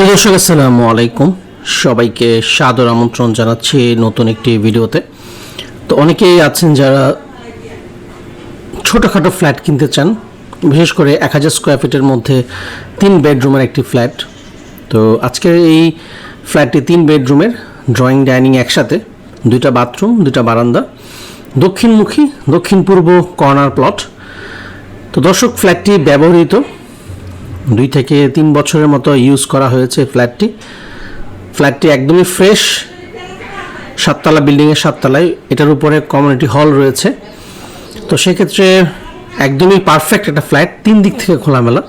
প্রিয় দর্শক, আসসালামু আলাইকুম। সবাইকে সাদর আমন্ত্রণ জানাচ্ছি নতুন একটি ভিডিওতে। তো অনেকেই আছেন যারা ছোটোখাটো ফ্ল্যাট কিনতে চান, বিশেষ করে এক হাজার স্কোয়ার ফিটের মধ্যে তিন বেডরুমের একটি ফ্ল্যাট। তো আজকের এই ফ্ল্যাটটি তিন বেডরুমের, ড্রয়িং, ডাইনিং একসাথে। দুইটা বাথরুম, দুইটা বারান্দা। দক্ষিণমুখী, দক্ষিণ পূর্ব কর্নার প্লট। তো দর্শক, ফ্ল্যাটটি ব্যবহৃত দুই থেকে তিন বছরের মতো ইউজ করা হয়েছে ফ্ল্যাটটি ফ্ল্যাটটি একদমই ফ্রেশ সাততলা বিল্ডিংয়ের সাততলায়। এটার উপরে কমিউনিটি হল রয়েছে। তো সেক্ষেত্রে একদমই পারফেক্ট একটা ফ্ল্যাট তিন দিক থেকে খোলামেলা।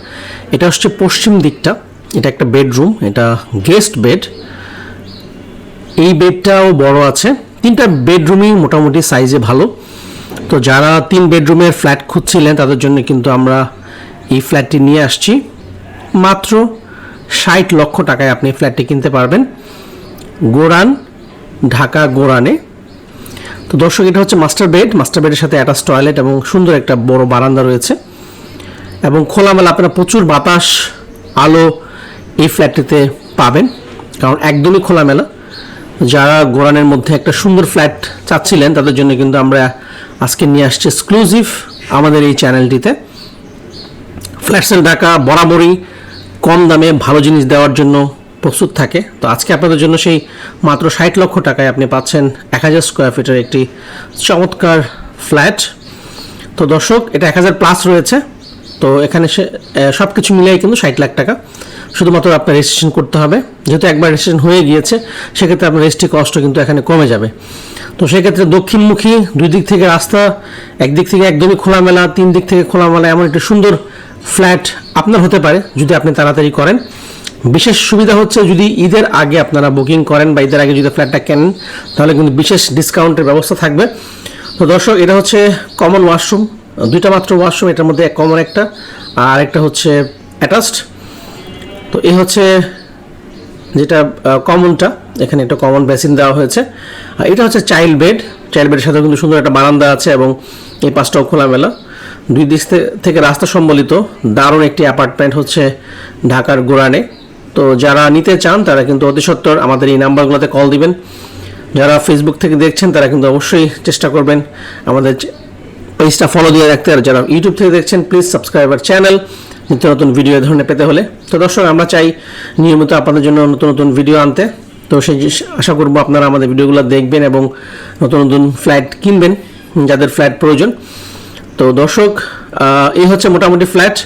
এটা হচ্ছে পশ্চিম দিকটা। এটা একটা বেডরুম এটা গেস্ট বেড এই বেডটাও বড় আছে। তিনটা বেডরুমই মোটামুটি সাইজে ভালো। তো যারা তিন বেডরুমের ফ্ল্যাট খুঁজছিলেন, তাদের জন্য কিন্তু আমরা এই ফ্ল্যাটটি নিয়ে আসছি। মাত্র ষাট লক্ষ টাকায় আপনি ফ্ল্যাটটি কিনতে পারবেন। গোরান, ঢাকা গোরানে। তো দর্শক, এটা হচ্ছে মাস্টার বেড। মাস্টার বেডের সাথে অ্যাটাচ টয়লেট এবং সুন্দর একটা বড় বারান্দা রয়েছে। এবং খোলামেলা আপনারা প্রচুর বাতাস, আলো এই ফ্ল্যাটটিতে পাবেন। কারণ একদমই খোলামেলা। যারা গোরানের মধ্যে একটা সুন্দর ফ্ল্যাট চাচ্ছিলেন, তাদের জন্য কিন্তু আমরা আজকে নিয়ে আসছি এক্সক্লুসিভ আমাদের এই চ্যানেলটিতে। সেল ঢাকা, বরাবরই কম দামে ভালো জিনিস দেওয়ার জন্য প্রস্তুত থাকে। তো আজকে আপনাদের জন্য সেই মাত্র ষাট লক্ষ টাকায় আপনি পাচ্ছেন এক হাজার স্কোয়ার ফিটের একটি চমৎকার ফ্ল্যাট। তো দর্শক, এটা এক হাজার প্লাস রয়েছে। তো এখানে সে সব কিছু মিলিয়ে কিন্তু ষাট লাখ টাকা। শুধুমাত্র আপনার রেজিস্ট্রেশন করতে হবে। যেহেতু একবার রেজিস্ট্রেশন হয়ে গিয়েছে, সেক্ষেত্রে আপনার রেজিস্ট্রি কষ্ট কিন্তু এখানে কমে যাবে। তো সেক্ষেত্রে দক্ষিণমুখী দুই দিক থেকে রাস্তা, একদিক থেকে একদমই খোলামেলা, তিন দিক থেকে খোলামেলা, এমন একটি সুন্দর ফ্ল্যাট আপনার হতে পারে যদি আপনি তাড়াতাড়ি করেন। বিশেষ সুবিধা হচ্ছে যদি ঈদের আগে আপনারা বুকিং করেন বা ঈদের আগে যদি ফ্ল্যাটটা কেনেন, তাহলে কিন্তু বিশেষ ডিসকাউন্টের ব্যবস্থা থাকবে। তো দর্শক, এটা হচ্ছে কমন ওয়াশরুম দুইটা মাত্র ওয়াশরুম এটার মধ্যে কমন একটা, আর একটা হচ্ছে অ্যাটাচড তো এই হচ্ছে যেটা কমনটা এখানে একটা কমন বেসিন দেওয়া হয়েছে। এটা হচ্ছে চাইল্ড বেড চাইল্ড বেডের সাথে কিন্তু সুন্দর একটা বারান্দা আছে এবং এই পাশটাও খোলামেলা। দুই দিক থেকে রাস্তা সম্বলিত দারুণ একটি অ্যাপার্টমেন্ট হচ্ছে ঢাকার গোরানে তো যারা নিতে চান, তারা কিন্তু অতি সত্বর আমাদের এই নাম্বারগুলোতে কল দিবেন। যারা ফেসবুক থেকে দেখছেন, তারা কিন্তু অবশ্যই চেষ্টা করবেন আমাদের পেজটা ফলো দিয়ে রাখতে। আর যারা ইউটিউব থেকে দেখছেন প্লিজ সাবস্ক্রাইবার চ্যানেল নিত্য নতুন ভিডিও ধরনের পেতে হলে। তো দর্শক, আমরা চাই নিয়মিত আপনাদের জন্য নতুন নতুন ভিডিও আনতে। তো সেই আশা করব আপনারা আমাদের ভিডিওগুলো দেখবেন এবং নতুন নতুন ফ্ল্যাট কিনবেন, যাদের ফ্ল্যাট প্রয়োজন। তো দর্শক এই হচ্ছে মোটামুটি ফ্ল্যাট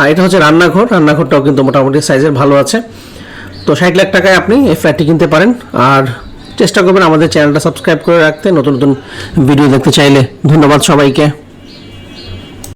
আর এটা হচ্ছে রান্নাঘর। রান্নাঘরটাও কিন্তু মোটামুটি সাইজের ভালো আছে। তো ষাট লাখ টাকায় আপনি এই ফ্ল্যাটটি কিনতে পারেন। আর চেষ্টা করবেন আমাদের চ্যানেলটা সাবস্ক্রাইব করে রাখতে। নতুন নতুন ভিডিও দেখতে চাইলে ধন্যবাদ সবাইকে।